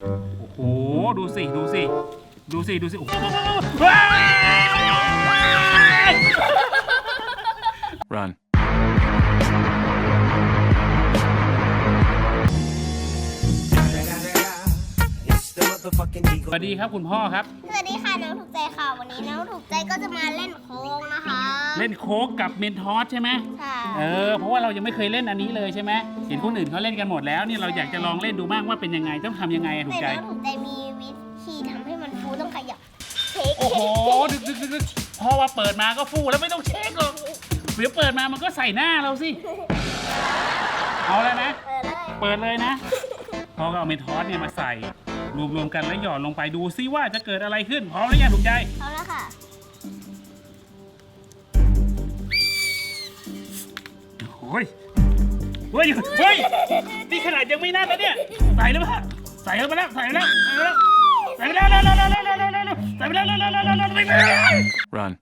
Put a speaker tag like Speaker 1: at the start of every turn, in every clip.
Speaker 1: โอ้โห ดูสิ ดูสิ ดูสิ ดูสิ โอ้โห สวัสดีครับคุณพ่อครับ
Speaker 2: สวัสดีค่ะน้องถูกใจค่ะวันนี้น้องถูกใจก็จะมาเล่นโค้งนะคะ
Speaker 1: เล่นโค้กกับเมนทอสใช่ไหม
Speaker 2: ค่ะ
Speaker 1: เออเพราะว่าเรายังไม่เคยเล่นอันนี้เลยใช่ไหมเห็นคนอื่นเขาเล่นกันหมดแล้วเนี่ยเราอยากจะลองเล่นดูบ้างว่าเป็นยังไงต้องทำยังไงอะถู
Speaker 2: แต่
Speaker 1: กใจ
Speaker 2: น้องถูกใจมีวิธีทำให้มันฟูต้องขยับเช็ค
Speaker 1: โอ้โหดึกดึกดึกดึกพอว่าเปิดมาก็ฟูแล้วไม่ต้องเช็คหรอกเดี๋ยวเปิดมามันก็ใส่หน้าเราสิเอาแล้วนะ
Speaker 2: เปิดเลย
Speaker 1: เปิดเลยนะพอก็เอาเมนทอสเนี่ยมาใส่ รวมๆกันแล้วหย่อนลงไปดูซิว่าจะเกิดอะไรขึ้นพร้อมหรือยังถูกใจ
Speaker 2: เอาละค่ะ
Speaker 1: โอ้ยเฮ้ย เฮ้ย นี่ขนาดยังไม่นั่นแล้วเนี่ย ใส่แล้วปะใส่เข้าไปแล้วใส่ไปแล้วใส่ไปแล้วใส่ไปแล้วแล้วแล้วแล้วแล้วแล้วใส่ไปแล้วแล้วแล้วแล้วแล้วแล้วไปไป
Speaker 3: Run.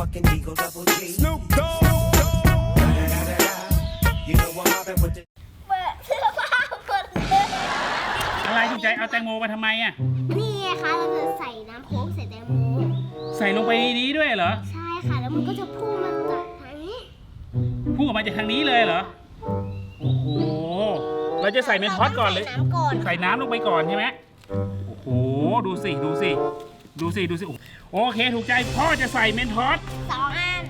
Speaker 4: Motherfucking Eagle Double G. Snoop Dogg. You know I'm mobbing with the
Speaker 2: เปิดเสื้อผ้าเปิดเลย
Speaker 1: อะไรถูกใจเอาแตงโมมาทำไมอะ
Speaker 2: นี่ไงคะเราจะใส่น้ำโค้งใส่แตงโม
Speaker 1: ใส่ลงไปในนี้ด้วยเหรอ
Speaker 2: ใช่ค่ะ แล้วมันก็จะพุ่งมาจากทางนี้
Speaker 1: พุ่งออกมาจากทางนี้เลยเหรอ โอ้โห เราจะใส่เมนทอสก่อนเลย
Speaker 2: ใส่น้ำก่อน
Speaker 1: ใส่น้ำลงไปก่อนใช่ไหมโอ้โห ดูสิ ดูสิ ดูสิ ดูสิ โอเค ถูกใจ พ่อจะใส่เมนทอส
Speaker 2: สองอัน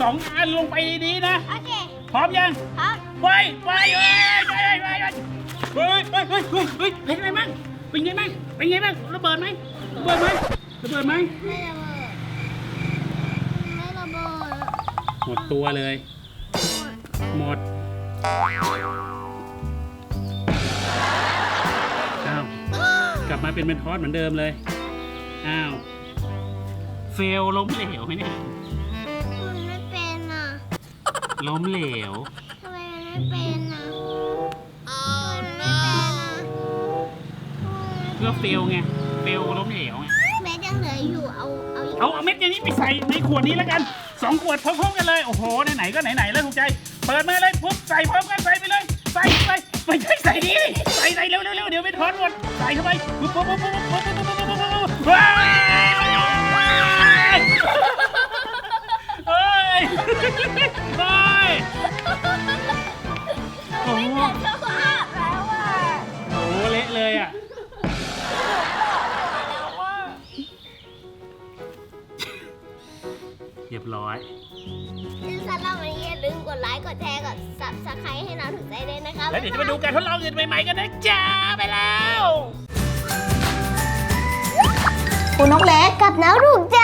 Speaker 1: สองอันลงไปในนี้นะ
Speaker 2: โอเค
Speaker 1: พร้อมยัง
Speaker 2: ครับ
Speaker 1: ไปไปเอ้ยไปไปไปเฮ้ยเฮ้ยเฮ้ยเฮ้ยเฮ้ยเป็นไงบ้างเป็นไงบ้างเป็นไงบ้างระเบิดไหมระเบิดไหมระเบิดไหม
Speaker 2: ไม่ระเบิด ไม่ระเบิด
Speaker 1: หมดตัวเลย หมดอ้าวกลับมาเป็นเมนทอสเหมือนเดิมเลย อ้าว เฟลล้มเหลวไหมเนี่ย
Speaker 2: มันไม่เป็นอะ
Speaker 1: ล้มเหลว
Speaker 2: ทำไมมันไม่เป็นอะทำไมมันไม่เป็นอะ
Speaker 1: เพื่อเฟลไง เฟลล้มเหลวไง
Speaker 2: เม็ดยังเหลืออยู่เอาเอาอีก
Speaker 1: เอาเอาเม็ดอย่างนี้ไปใส่ในขวดนี้แล้วกันสองขวดพร้อมๆกันเลย โอ้โห ไหนๆก็ไหนๆแล้วถูกใจ เปิดมาเลยปุ๊บใส่พร้อมกันใส่ไปเลย ใส่ใส่ไม่ใช่ใส่ดีใส่ใส่เร็วๆเร็วๆเดี๋ยวไม่ทอนหมด ใส่เข้าไปปุ๊บปุ๊บปุ๊บปุ๊บปุ๊บปุ๊บปุ๊บปุ๊บปุ๊บปุ๊บว้าย รียบร้อย
Speaker 2: ซึ่งสำหรับวันนี้อย่าลืมกดไลค์ กดแชร์ กด subscribe ให้เราถึงใจด้วยนะคะ
Speaker 1: แล้วเดี๋ยวจะมาดูการทดลองอื่นใหม่ๆกันนะจ้าไปแล้ว
Speaker 2: คุณนกเล็ก กับน้องถูกใจ